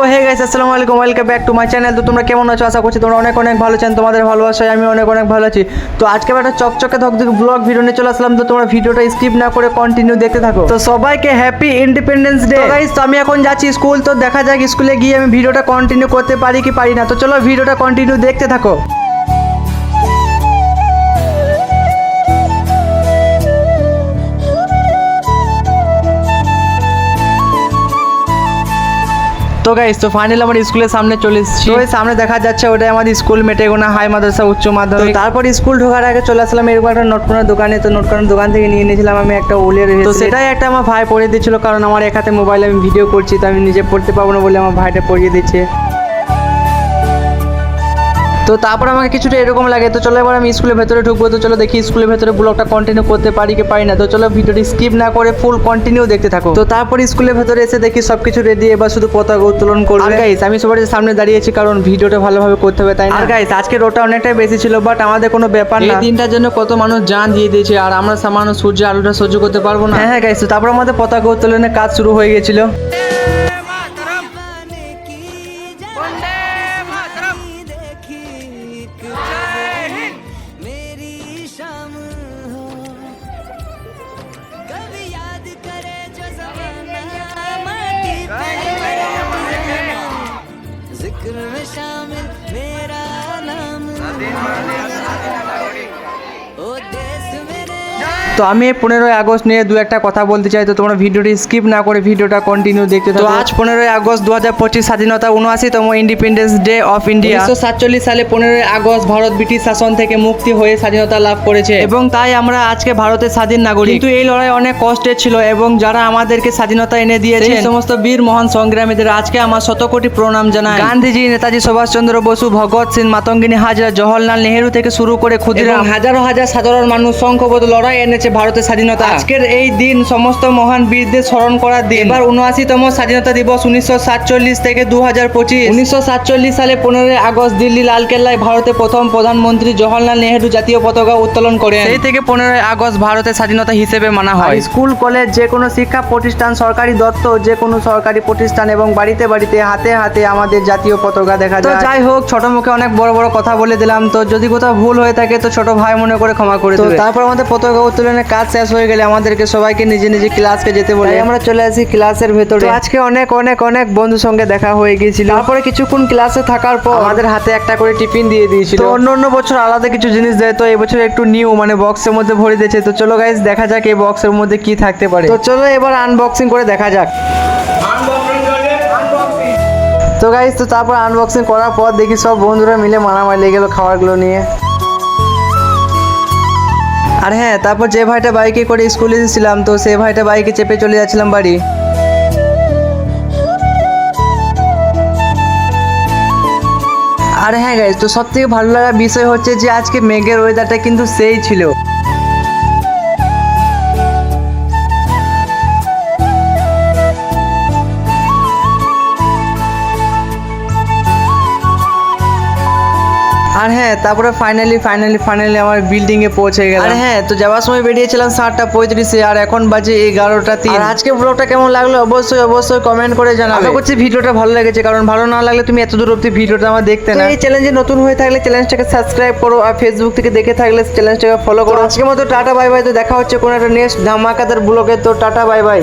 Guys আসসালামু আলাইকুম welcome back to my channel তো তোমরা কেমন আছো? আশা করছি তোমরা অনেক অনেক ভালো আছেন তোমাদের ভালোবাসায় আমি অনেক অনেক ভালো আছি। তো আজকে একটা চকচকে ধকধক ব্লগ ভিডিও নিয়ে চলে আসলাম। তো তোমরা ভিডিওটা স্কিপ না করে কন্টিনিউ দেখতে থাকো। তো সবাইকে হ্যাপি ইন্ডিপেন্ডেন্স ডে গাইস তো আমি এখন যাচ্ছি স্কুল তো দেখা যাক স্কুলে গিয়ে আমি ভিডিওটা কন্টিনিউ করতে পারি কি পারি না। তো চলো ভিডিওটা কন্টিনিউ দেখতে থাকো। তো গাইস তো ফাইনাল আমার স্কুলের সামনে চলে এসেছি। তো সামনে দেখা যাচ্ছে ওটাই আমাদের স্কুল মেটেগোনা হাই মাদ্রাসা উচ্চ মাধ্যমিক। তারপর স্কুল ঢোকার আগে চলে আসলাম এরকম একটা নোটকোনার দোকানে। তো নোটকোনার দোকান থেকে নিয়ে নিয়েছিলাম আমি একটা উলের তো সেটাই একটা আমার ভাই পড়িয়ে দিয়েছিল কারণ আমার এক হাতে মোবাইলে আমি ভিডিও করছি তো আমি নিজে পড়তে পারব না বলে আমার ভাইটা পড়িয়ে দিচ্ছে। তো তারপর আমাকে কিছুটা এরকম লাগে তো চলো এবার আমি স্কুলের ভেতরে ঢুকবো তো চলো দেখি স্কুলের ভেতরে ব্লগটা কন্টিনিউ করতে পারি কি পারি না। তো চলো ভিডিওটি স্কিপ না করে ফুল কন্টিনিউ দেখতে থাকো। তো তারপর স্কুলের ভেতরে এসে দেখি সবকিছু রেডি এবার শুধু পতাকা উত্তোলন করবে। আর গাইস আমি সবার সামনে দাঁড়িয়েছি কারণ ভিডিওটা ভালোভাবে করতে হবে তাই না? আর গাইস আজকে রোটা অনেকটাই বেশি ছিল বাট আমাদের কোনো ব্যাপার না। এই দিনটার জন্য কত মানুষ জান দিয়ে দিয়েছে আর আমরা সামান্য সূর্যের আলোটা সহ্য করতে পারব না। হ্যাঁ হ্যাঁ গাইস তো তারপর আমাদের পতাকা উত্তোলনের কাজ শুরু হয়ে গেছিল। Thank you. তো আমি পনেরোই আগস্ট নিয়ে দু একটা কথা বলতে চাই তো তোমরা ভিডিওটি স্কিপ না করে ভিডিওটা কন্টিনিউ দেখতে তো আজ পনেরোই আগস্ট দু হাজার পঁচিশ স্বাধীনতা উনআশিতম ইন্ডিপেন্ডেন্স ডে অফ ইন্ডিয়া উনিশশো সাতচল্লিশ সালে পনেরোই আগস্ট ভারত ব্রিটিশ শাসন থেকে মুক্তি হয়ে স্বাধীনতা লাভ করেছে। এবং তাই আমরা আজকে ভারতের স্বাধীন নাগরিক। কিন্তু এই লড়াই অনেক কষ্টের ছিল এবং যারা আমাদেরকে স্বাধীনতা এনে দিয়েছে সেই সমস্ত বীর মহান সংগ্রামীদের আজকে আমার শতকোটি প্রণাম জানাই। গান্ধীজি নেতাজি সুভাষচন্দ্র বসু ভগৎ সিং মাতঙ্গিনী হাজরা জওহরলাল নেহেরু থেকে শুরু করে ক্ষুদিরাম। হাজারো হাজার সাধারণ মানুষ সংখ্যবদ্ধ লড়াই এনেছে ভারতের স্বাধীনতা। আজকের এই দিন সমস্ত মহান বীরদের স্মরণ করার দিন। এবার উনআশিতম স্বাধীনতা দিবস উনিশশো সাতচল্লিশ থেকে দু হাজার পঁচিশ। উনিশশো সাতচল্লিশ সালে পনেরোই আগস্ট দিল্লি লালকেল্লায় ভারতের প্রথম প্রধানমন্ত্রী জওহরলাল নেহেরু জাতীয় পতাকা উত্তোলন করেন। সেই থেকে পনেরোই আগস্ট ভারতের স্বাধীনতা হিসেবে মানা হয়। স্কুল কলেজ যে কোনো শিক্ষা প্রতিষ্ঠান সরকারি দত্ত যে কোনো সরকারি প্রতিষ্ঠান এবং বাড়িতে বাড়িতে হাতে হাতে আমাদের জাতীয় পতাকা দেখা যায়। যাই হোক ছোট মুখে অনেক বড় বড় কথা বলে দিলাম। তো যদি কোথাও ভুল হয়ে থাকে তো ছোট ভাই মনে করে ক্ষমা করে তারপর আমাদের পতাকা উত্তোলনের কাজ শেষ হয়ে গেলে আমাদেরকে সবাইকে নিজে নিজে ক্লাসকে যেতে বলে। আমরা চলে আসি ক্লাসের ভেতরে। আজকে অনেক অনেক অনেক বন্ধুর সঙ্গে দেখা হয়ে গিয়েছিল। তারপরে কিছুক্ষণ ক্লাসে থাকার পর আমাদের হাতে একটা করে টিফিন দিয়ে দিয়েছিল। অন্য অন্য বছর আলাদা কিছু জিনিস দেয় তো এবছর একটু নিউ মানে বক্সের মধ্যে ভরে দিয়েছে। তো চলো গাইজ দেখা যাক এই বক্সের মধ্যে কি থাকতে পারে। তো চলো এবার আনবক্সিং করে দেখা যাক। তো গাইজ তো তারপর আনবক্সিং করার পর দেখি সব বন্ধুরা মিলে মারামারি লেগে গেলো খাবারগুলো নিয়ে। আর হ্যাঁ তারপর যে ভাইটা বাইকে করে স্কুলে এসেছিলাম, তো সে ভাইটা বাইকে চেপে চলে যাচ্ছিলাম বাড়ি। আর হ্যাঁ গাইজ তো সব থেকে ভালো লাগার বিষয় হচ্ছে যে, আজকে মেঘের ওয়েদারটা কিন্তু সেই ছিল। আর হ্যাঁ তারপরে ফাইনালি ফাইনালি ফাইনালি আমার বিল্ডিং এ পৌঁছে গেলাম। আর হ্যাঁ তো যাওয়ার সময় বেরিয়েছিলাম সাতটা পঁয়ত্রিশে আর এখন বাজে এগারোটা তিন। আর আজকে ব্লগটা কেমন লাগল অবশ্যই অবশ্যই কমেন্ট করে জানাবে। আশা করছি ভিডিওটা ভালো লেগেছে কারণ ভালো না লাগলে তুমি এত দূর অব্দি ভিডিওটা আমার দেখতে না। এই চ্যালেঞ্জে নতুন হয়ে থাকলে চ্যানেলটাকে সাবস্ক্রাইব করো আর ফেসবুক থেকে দেখে থাকলে চ্যানেলটাকে ফলো করো। আজকের মতো টাটা বাই বাই তো দেখা হচ্ছে কোনো একটা নেক্সট ধামাকাদার ব্লগে তো টাটা বাই বাই